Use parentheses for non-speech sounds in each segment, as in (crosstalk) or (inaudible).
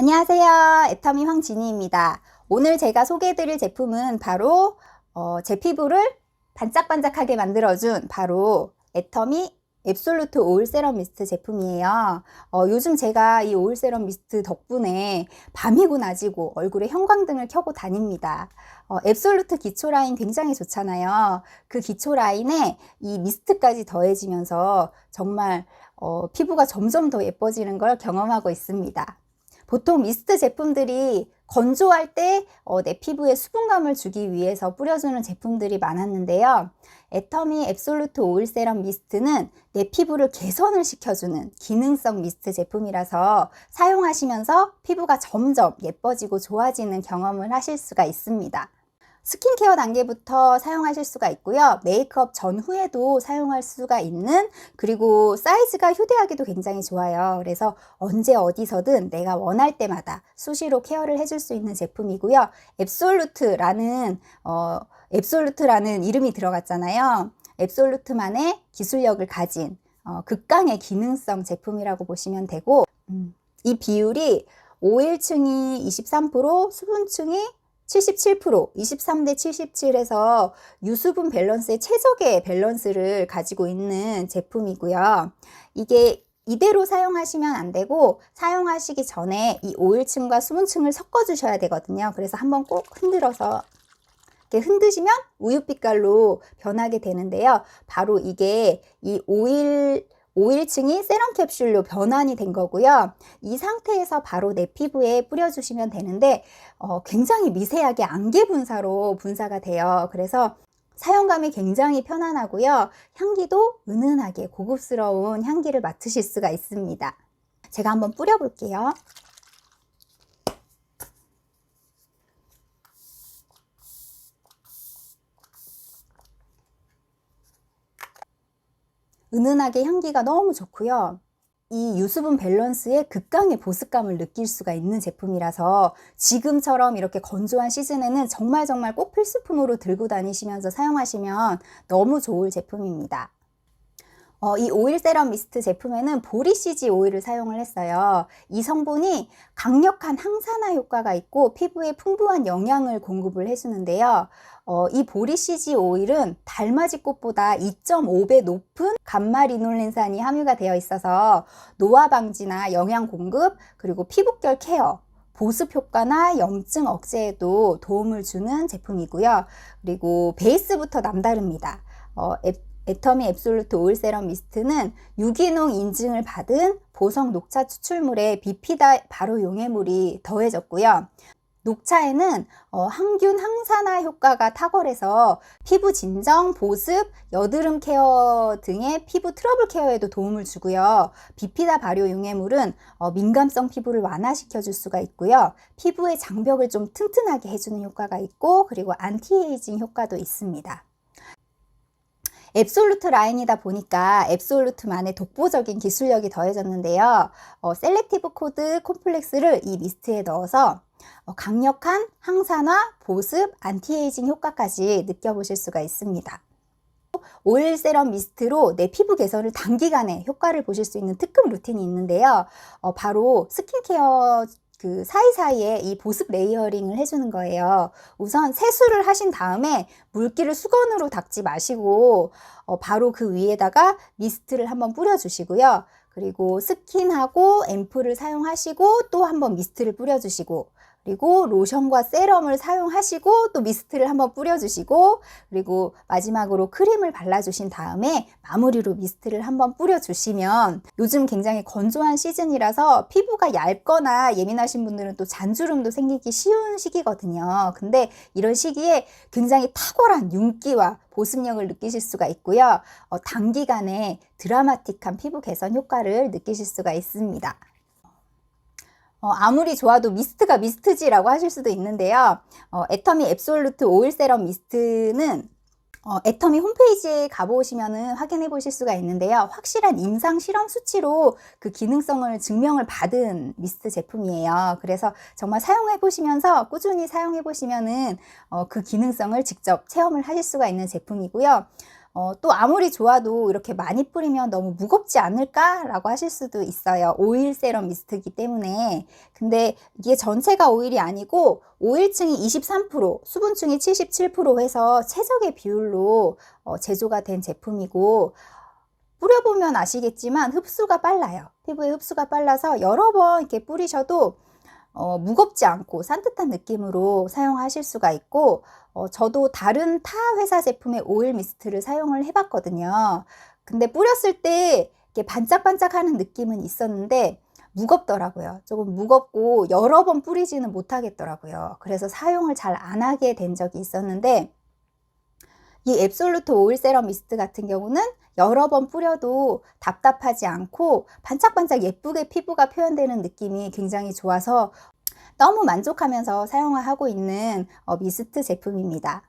안녕하세요. 애터미 황진희입니다. 오늘 제가 소개해드릴 제품은 바로 어, 제 피부를 반짝반짝하게 만들어준 바로 애터미 앱솔루트 오일 세럼 미스트 제품이에요. 어, 요즘 제가 이 오일 세럼 미스트 덕분에 밤이고 낮이고 얼굴에 형광등을 켜고 다닙니다. 어, 앱솔루트 기초 라인 굉장히 좋잖아요. 그 기초 라인에 이 미스트까지 더해지면서 정말 어, 피부가 점점 더 예뻐지는 걸 경험하고 있습니다. 보통 미스트 제품들이 건조할 때 어, 내 피부에 수분감을 주기 위해서 뿌려주는 제품들이 많았는데요. 애터미 앱솔루트 오일 세럼 미스트는 내 피부를 개선을 시켜주는 기능성 미스트 제품이라서 사용하시면서 피부가 점점 예뻐지고 좋아지는 경험을 하실 수가 있습니다. 스킨케어 단계부터 사용하실 수가 있고요. 메이크업 전후에도 사용할 수가 있는 그리고 사이즈가 휴대하기도 굉장히 좋아요. 그래서 언제 어디서든 내가 원할 때마다 수시로 케어를 해줄 수 있는 제품이고요. 앱솔루트라는 어, 앱솔루트라는 이름이 들어갔잖아요. 앱솔루트만의 기술력을 가진 어, 극강의 기능성 제품이라고 보시면 되고 음, 이 비율이 오일층이 23%, 수분층이 77%, 23대 77에서 유수분 밸런스의 최적의 밸런스를 가지고 있는 제품이고요. 이게 이대로 사용하시면 안 되고 사용하시기 전에 이 오일층과 수분층을 섞어 주셔야 되거든요. 그래서 한번 꼭 흔들어서 이렇게 흔드시면 우유 빛깔로 변하게 되는데요. 바로 이게 이 오일 5일층이 세럼 캡슐로 변환이 된 거고요. 이 상태에서 바로 내 피부에 뿌려주시면 되는데 어, 굉장히 미세하게 안개 분사로 분사가 돼요. 그래서 사용감이 굉장히 편안하고요. 향기도 은은하게 고급스러운 향기를 맡으실 수가 있습니다. 제가 한번 뿌려볼게요. 은은하게 향기가 너무 좋고요. 이 유수분 밸런스의 극강의 보습감을 느낄 수가 있는 제품이라서 지금처럼 이렇게 건조한 시즌에는 정말 정말 꼭 필수품으로 들고 다니시면서 사용하시면 너무 좋을 제품입니다. 어, 이 오일 세럼 미스트 제품에는 보리CG 오일을 사용을 했어요. 이 성분이 강력한 항산화 효과가 있고 피부에 풍부한 영양을 공급을 해주는데요. 어, 이 보리CG 오일은 달맞이 꽃보다 2.5배 높은 감마리놀린산이 함유가 되어 있어서 노화 방지나 영양 공급 그리고 피부결 케어 보습 효과나 염증 억제에도 도움을 주는 제품이고요. 그리고 베이스부터 남다릅니다. 어, 애터미 앱솔루트 오일 세럼 미스트는 유기농 인증을 받은 보석 녹차 추출물에 비피다 발효 용해물이 더해졌고요. 녹차에는 어, 항균 항산화 효과가 탁월해서 피부 진정, 보습, 여드름 케어 등의 피부 트러블 케어에도 도움을 주고요. 비피다 발효 용해물은 어, 민감성 피부를 완화시켜 줄 수가 있고요. 피부의 장벽을 좀 튼튼하게 해주는 효과가 있고 그리고 안티에이징 효과도 있습니다. 앱솔루트 라인이다 보니까 앱솔루트만의 독보적인 기술력이 더해졌는데요. 어, 셀렉티브 코드 콤플렉스를 이 미스트에 넣어서 어, 강력한 항산화, 보습, 안티에이징 효과까지 느껴보실 수가 있습니다. 오일 세럼 미스트로 내 피부 개선을 단기간에 효과를 보실 수 있는 특급 루틴이 있는데요. 어, 바로 스킨케어 그 사이사이에 이 보습 레이어링을 해주는 거예요. 우선 세수를 하신 다음에 물기를 수건으로 닦지 마시고 어, 바로 그 위에다가 미스트를 한번 뿌려주시고요. 그리고 스킨하고 앰플을 사용하시고 또 한번 미스트를 뿌려주시고 그리고 로션과 세럼을 사용하시고 또 미스트를 한번 뿌려주시고 그리고 마지막으로 크림을 발라주신 다음에 마무리로 미스트를 한번 뿌려주시면 요즘 굉장히 건조한 시즌이라서 피부가 얇거나 예민하신 분들은 또 잔주름도 생기기 쉬운 시기거든요. 근데 이런 시기에 굉장히 탁월한 윤기와 보습력을 느끼실 수가 있고요. 어, 단기간에 드라마틱한 피부 개선 효과를 느끼실 수가 있습니다. 어, 아무리 좋아도 미스트가 미스트지라고 하실 수도 있는데요. 어, 애터미 앱솔루트 오일 세럼 미스트는 어, 애터미 홈페이지에 가보시면 확인해 보실 수가 있는데요. 확실한 임상 실험 수치로 그 기능성을 증명을 받은 미스트 제품이에요. 그래서 정말 사용해 보시면서 꾸준히 사용해 보시면은 어, 그 기능성을 직접 체험을 하실 수가 있는 제품이고요. 어, 또 아무리 좋아도 이렇게 많이 뿌리면 너무 무겁지 않을까라고 하실 수도 있어요. 오일 세럼 미스트이기 때문에. 근데 이게 전체가 오일이 아니고 오일층이 23%, 수분층이 77% 해서 최적의 비율로 어, 제조가 된 제품이고 뿌려보면 아시겠지만 흡수가 빨라요. 피부의 흡수가 빨라서 여러 번 이렇게 뿌리셔도 어, 무겁지 않고 산뜻한 느낌으로 사용하실 수가 있고 어, 저도 다른 타 회사 제품의 오일 미스트를 사용을 해봤거든요. 근데 뿌렸을 때 이렇게 반짝반짝하는 느낌은 있었는데 무겁더라고요. 조금 무겁고 여러 번 뿌리지는 못하겠더라고요. 그래서 사용을 잘 안 하게 된 적이 있었는데 이 앱솔루트 오일 세럼 미스트 같은 경우는 여러 번 뿌려도 답답하지 않고 반짝반짝 예쁘게 피부가 표현되는 느낌이 굉장히 좋아서 너무 만족하면서 사용을 하고 있는 어, 미스트 제품입니다.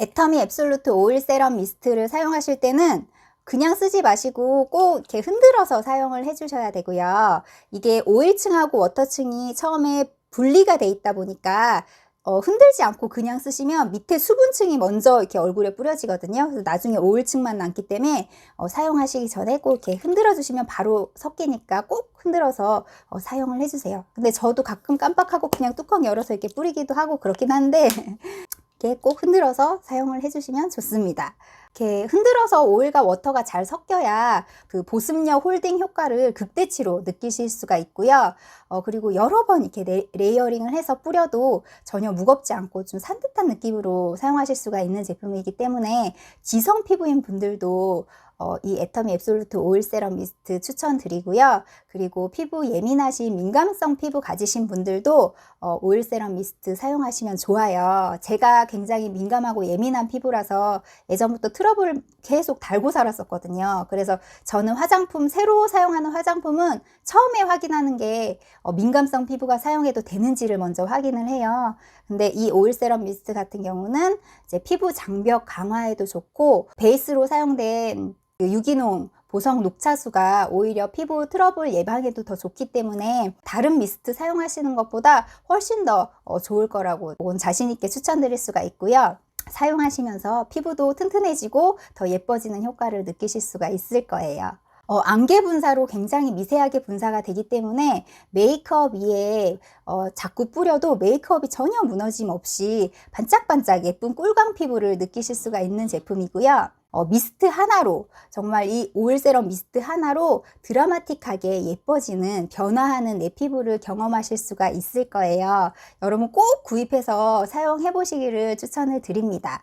애터미 앱솔루트 오일 세럼 미스트를 사용하실 때는 그냥 쓰지 마시고 꼭 이렇게 흔들어서 사용을 해주셔야 되고요. 이게 오일층하고 워터층이 처음에 분리가 돼 있다 보니까 어, 흔들지 않고 그냥 쓰시면 밑에 수분층이 먼저 이렇게 얼굴에 뿌려지거든요. 그래서 나중에 오일층만 남기 때문에 어, 사용하시기 전에 꼭 이렇게 흔들어 주시면 바로 섞이니까 꼭 흔들어서 어, 사용을 해주세요. 근데 저도 가끔 깜빡하고 그냥 뚜껑 열어서 이렇게 뿌리기도 하고 그렇긴 한데 (laughs) 이렇게 꼭 흔들어서 사용을 해주시면 좋습니다. 이렇게 흔들어서 오일과 워터가 잘 섞여야 그 보습력 홀딩 효과를 극대치로 느끼실 수가 있고요. 어, 그리고 여러 번 이렇게 레, 레이어링을 해서 뿌려도 전혀 무겁지 않고 좀 산뜻한 느낌으로 사용하실 수가 있는 제품이기 때문에 지성 피부인 분들도 어, 이 애터미 앱솔루트 오일 세럼 미스트 추천드리고요. 그리고 피부 예민하신 민감성 피부 가지신 분들도 어, 오일 세럼 미스트 사용하시면 좋아요. 제가 굉장히 민감하고 예민한 피부라서 예전부터 트러블을 계속 달고 살았었거든요. 그래서 저는 화장품, 새로 사용하는 화장품은 처음에 확인하는 게 어, 민감성 피부가 사용해도 되는지를 먼저 확인을 해요. 근데 이 오일 세럼 미스트 같은 경우는 이제 피부 장벽 강화에도 좋고 베이스로 사용된 그 유기농 보성 녹차수가 오히려 피부 트러블 예방에도 더 좋기 때문에 다른 미스트 사용하시는 것보다 훨씬 더 어, 좋을 거라고 자신 있게 추천드릴 수가 있고요. 사용하시면서 피부도 튼튼해지고 더 예뻐지는 효과를 느끼실 수가 있을 거예요. 어, 안개 분사로 굉장히 미세하게 분사가 되기 때문에 메이크업 위에 어, 자꾸 뿌려도 메이크업이 전혀 무너짐 없이 반짝반짝 예쁜 꿀광 피부를 느끼실 수가 있는 제품이고요. 어, 미스트 하나로 정말 이 오일 세럼 미스트 하나로 드라마틱하게 예뻐지는 변화하는 내 피부를 경험하실 수가 있을 거예요. 여러분 꼭 구입해서 사용해 보시기를 추천을 드립니다.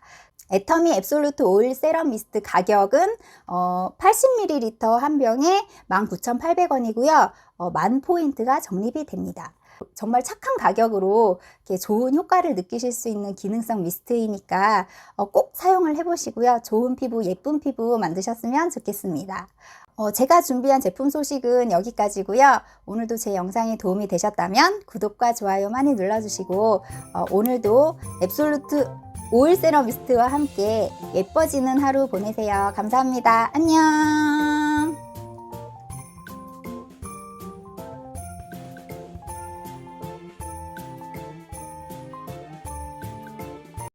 애터미 앱솔루트 오일 세럼 미스트 가격은 어, 80ml 한 병에 19,800원이고요. 어, 만 포인트가 적립이 됩니다. 정말 착한 가격으로 좋은 효과를 느끼실 수 있는 기능성 미스트이니까 어, 꼭 사용을 해보시고요. 좋은 피부, 예쁜 피부 만드셨으면 좋겠습니다. 어, 제가 준비한 제품 소식은 여기까지고요. 오늘도 제 영상이 도움이 되셨다면 구독과 좋아요 많이 눌러주시고 어, 오늘도 앱솔루트 오일 세럼 미스트와 함께 예뻐지는 하루 보내세요. 감사합니다. 안녕.